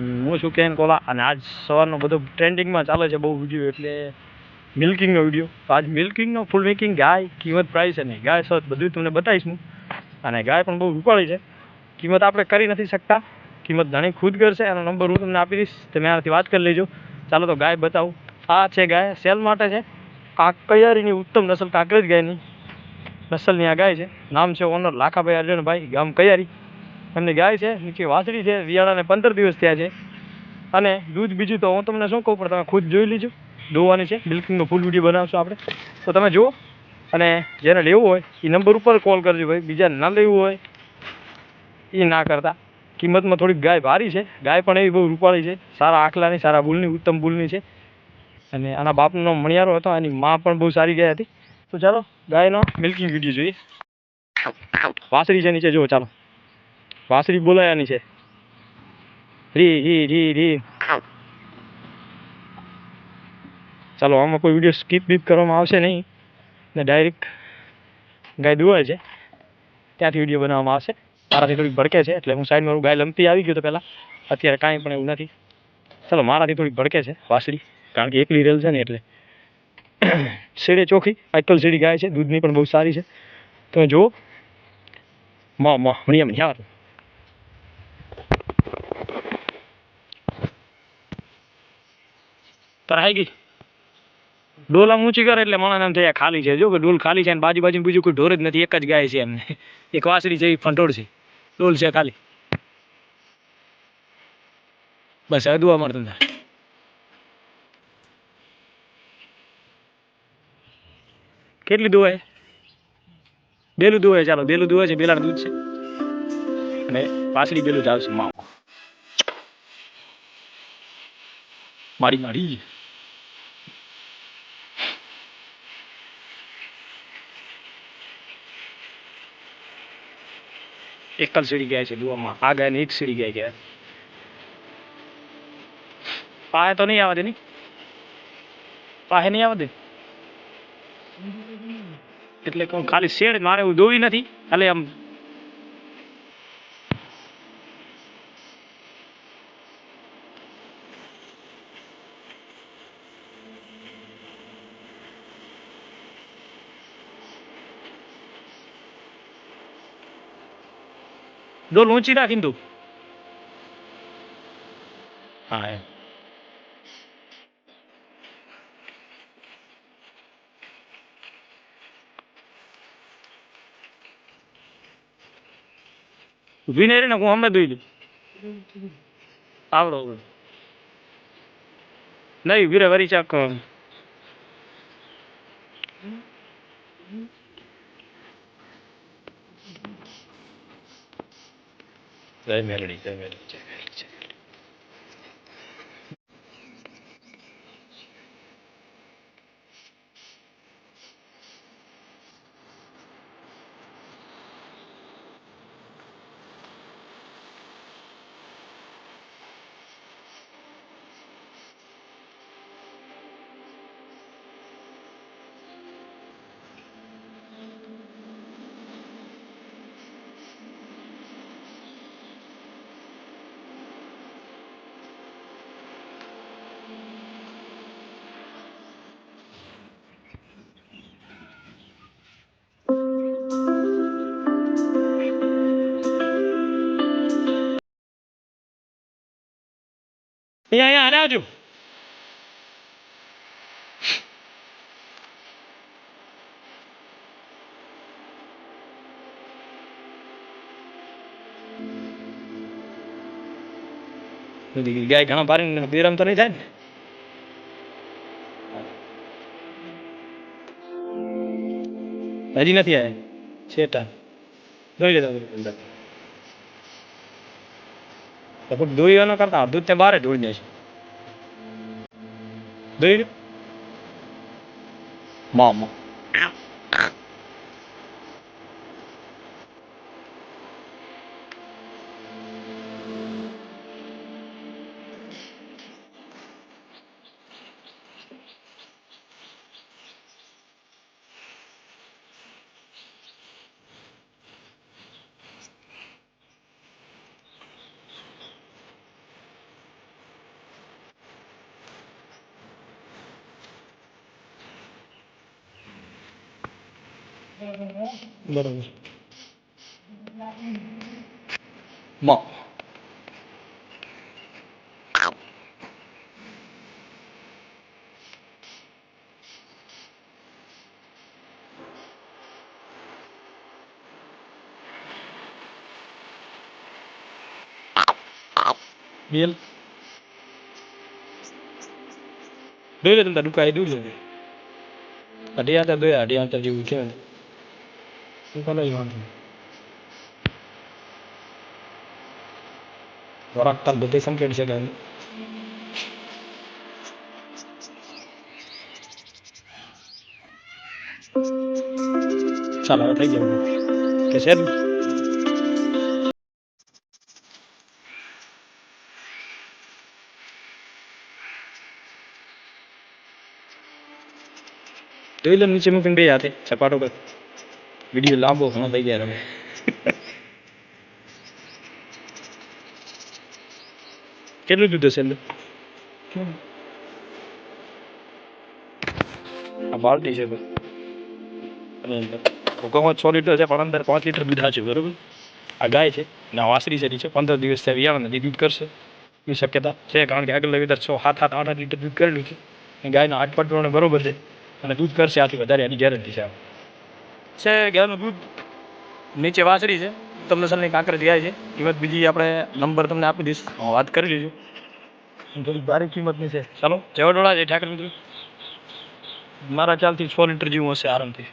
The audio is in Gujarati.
હું છું કેન કોલા અને આજ સવારનો બધો ટ્રેન્ડિંગમાં ચાલે છે બહુ વીડિયો, એટલે મિલ્કિંગનો વીડિયો. આજ મિલ્કિંગનો ફૂલ મેકિંગ ગાય, કિંમત પ્રાઇસ અને ગાય સત બધું તમને બતાવીશ અને ગાય પણ બહુ રૂપાળી છે. કિંમત આપણે કરી નથી શકતા. કિંમત ધણી ખુદ કરશે એનો નંબર હું તમને આપી દઈશ. તમે આનાથી વાત કરી લેજો. ચાલો તો ગાય બતાવું. આ છે ગાય, સેલ માટે છે. કાંકરિયારીની ઉત્તમ નસલ કાંકરેજ ગાયની. નસલની આ ગાય છે. નામ છે ઓનર લાખાભાઈ અર્જુનભાઈ, ગામ કૈયારી. એમની ગાય છે, નીચે વાસળી છે વિયાળાને પંદર દિવસ થયા છે. અને દૂધ બીજું તો હું તમને શું કહું, પણ તમે ખુદ જોઈ લીજો. દોવાની છે. મિલ્કિંગનો ફૂલ વીડિયો બનાવશું આપણે. તો તમે જુઓ, અને જેને લેવું હોય એ નંબર ઉપર કોલ કરજો ભાઈ. બીજાને ના લેવું હોય એ ના કરતા. કિંમતમાં થોડીક ગાય ભારી છે. ગાય પણ એવી બહુ રૂપાળી છે. સારા આખલાની, સારા બુલની, ઉત્તમ બુલની છે. અને આના બાપનો મણિયારો હતો એની માં પણ બહુ સારી ગાય હતી. તો ચાલો, ગાયનો મિલ્કિંગ વીડિયો જોઈએ. વાસરી છે નીચે, જુઓ ચાલો. વાસરી બોલાયાની છે. રી રી રી રી. ચાલો, આમાં કોઈ વીડિયો સ્કીપ બીપ કરવામાં આવશે નહીં. ને ડાયરેક્ટ ગાય દુવાય છે. ત્યાંથી વીડિયો બનાવવામાં આવશે. મારાથી થોડીક ભડકે છે, એટલે હું સાઈડમાં મારું ગાય લમતી આવી ગયો તો પહેલાં. અત્યારે કાંઈ પણ એવું નથી. ચાલો મારાથી થોડીક ભડકે છે, વાસળી. કારણ કે એકલી રેલ છે ને એટલે. શેડે ચોખી આજકાલ શેડી ગાય છે, દૂધની પણ બહુ સારી છે. તમે જુઓ. માં માં મણિયા મણિયા તરાઈ ગઈ? ડોલ આમ ઊંચી કરે એટલે માણસ એમ થાય ખાલી છે. જો કે ડોલ ખાલી છે અને બાજુ બાજુ બીજું કોઈ ઢોર જ નથી, એક જ ગાય છે એમને. એક વાસળી છે એ ફંટોળ છે. ડોલ છે ખાલી. બસ અદવા મળતું થાય કેટલી દુવાય બેલું દુવાય ચાલો, બેલું દુઆ છે, બેલાનું દૂધ છે. અને પાછળી બેલું જ આવશે, માવ. મારી મારી. એકલ સીડી ગયા છે દુવામાં આ ગાય ને એક સીડી ગયા ગયા પાહે તો નહીં આવવા દે ની? પાહે નહીં આવવા દે એટલે ખાલી શેડ મારે એવું દોવી નથી. ખાલી આમ ડોલ ઊંચી રાખીને તું હા, એમ. નહીં ને હું હમણાં દઈ દઉં. આવડો નહીં, વીરે વરી ચાક જય મેલડી જય મેલડી જય મેલડી જય મેલડી. અહીંયા અહીંયા, આને આવજો. ગાય ઘણા ને બેરામ તો નહીં થાય ને? હજી નથી આવ્યા છેટા દોઈ લેતા લગભગ દોઈવાનો કરતા, અડધું તે બારે ધોઈ જાય છે. દોઈ લ્યો માં માં બરોબરમાં બેલ દોઈ તમે તારું કાંઈ દૂર છે અઢી આંતર દોયા અઢી આંતર જેવું છે શું કરે છે વાંધો. વરાક તાલ બધે સંકેત છે કે ચાલો થઈ ગયું કે છે? જોઈ લો નીચે મૂકીને બે હાથે સપાટો પર વીડિયો લાંબો ઘણો થઈ જાય રમે. કેટલું દૂધ હશે અંદર આ બાલટી છે અને છ લીટર છે પણ અંદર પાંચ લીટર દૂધ છે બરોબર? આ ગાય છે ને વાસરી છે નીચે. પંદર દિવસ થયા વિયાણ નથી દૂધ કરશે. એવી શક્યતા છે કારણ કે આગળ વિતર છ સાત સાત આઠ આઠ લીટર દૂધ કરેલું છે. ગાયના આઠ પાંચ પ્રમાણે બરોબર છે. અને દૂધ કરશે આથી વધારે એની ગેરંટી છે. છે ગાયનું દૂધ નીચે વાછડી છે. તમને સરની કાંકરેજ ગાય છે. કિંમત બીજી આપણે નંબર તમને આપી દઈશ. હું વાત કરી લઈશું થોડી ભારી કિંમતની છે. ચાલો જેવા ડોળા છે ઠાકર મિત્રો. મારા ખ્યાલથી છ લીટર જેવું હશે આરામથી.